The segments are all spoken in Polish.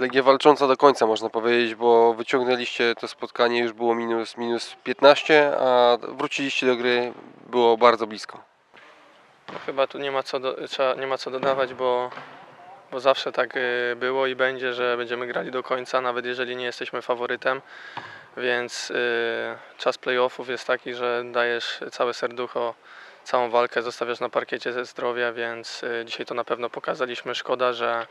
Legia walcząca do końca można powiedzieć, bo wyciągnęliście to spotkanie, już było minus, minus 15, a wróciliście do gry, było bardzo blisko. No, chyba tu nie ma co, do, trzeba, nie ma co dodawać, bo, bo zawsze tak y, było i będzie, że będziemy grali do końca, nawet jeżeli nie jesteśmy faworytem. Więc y, czas playoffów jest taki, że dajesz całe serducho, całą walkę zostawiasz na parkiecie ze zdrowia, więc y, dzisiaj to na pewno pokazaliśmy. Szkoda, że,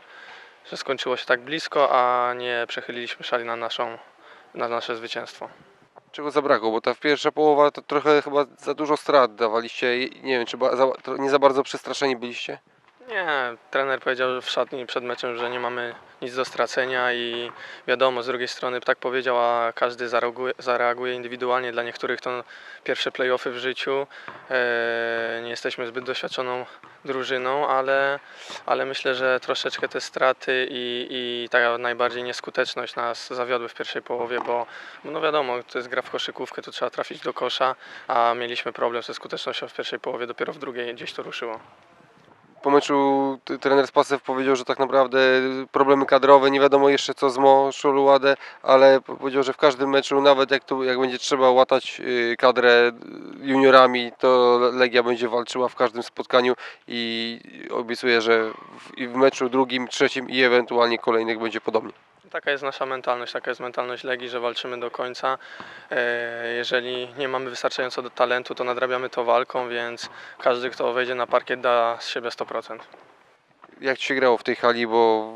że skończyło się tak blisko, a nie przechyliliśmy szali na, naszą, na nasze zwycięstwo. Czego zabrakło, bo ta pierwsza połowa to trochę chyba za dużo strat dawaliście, nie wiem, czy nie za bardzo przestraszeni byliście? Nie, trener powiedział w szatni przed meczem, że nie mamy nic do stracenia i wiadomo, z drugiej strony tak powiedział, a każdy zareaguje, indywidualnie. Dla niektórych to pierwsze playoffy w życiu. E, nie jesteśmy zbyt doświadczoną drużyną, ale, ale myślę, że troszeczkę te straty i, i ta najbardziej nieskuteczność nas zawiodły w pierwszej połowie, bo no wiadomo, to jest gra w koszykówkę, tu trzeba trafić do kosza, a mieliśmy problem ze skutecznością w pierwszej połowie, dopiero w drugiej gdzieś to ruszyło. Po meczu trener Spasew powiedział, że tak naprawdę problemy kadrowe, nie wiadomo jeszcze co z Mo Szoluładę, ale po- powiedział, że w każdym meczu, nawet jak, tu, jak będzie trzeba łatać y, kadrę juniorami, to Legia będzie walczyła w każdym spotkaniu i obiecuje, że w, i w meczu drugim, trzecim i ewentualnie kolejnych będzie podobnie. Taka jest nasza mentalność, taka jest mentalność Legii, że walczymy do końca. E, Jeżeli nie mamy wystarczająco do talentu, to nadrabiamy to walką, więc każdy, kto wejdzie na parkiet, da z siebie 100%. Jak Ci się grało w tej hali, bo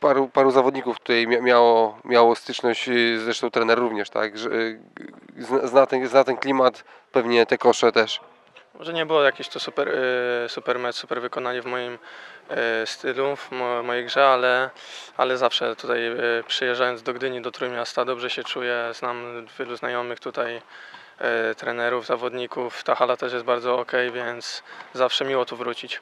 paru, paru zawodników tutaj mia- miało, miało styczność, y, zresztą trener również, tak, y, zna, ten, zna ten klimat, pewnie te kosze też. Może nie było jakiś to super, e, super mecz, super wykonanie w moim e, stylu, w mo- mojej grze, ale, ale zawsze tutaj e, przyjeżdżając do Gdyni, do Trójmiasta, dobrze się czuję. Znam wielu znajomych tutaj, trenerów, zawodników. Ta hala też jest bardzo ok, więc zawsze miło tu wrócić.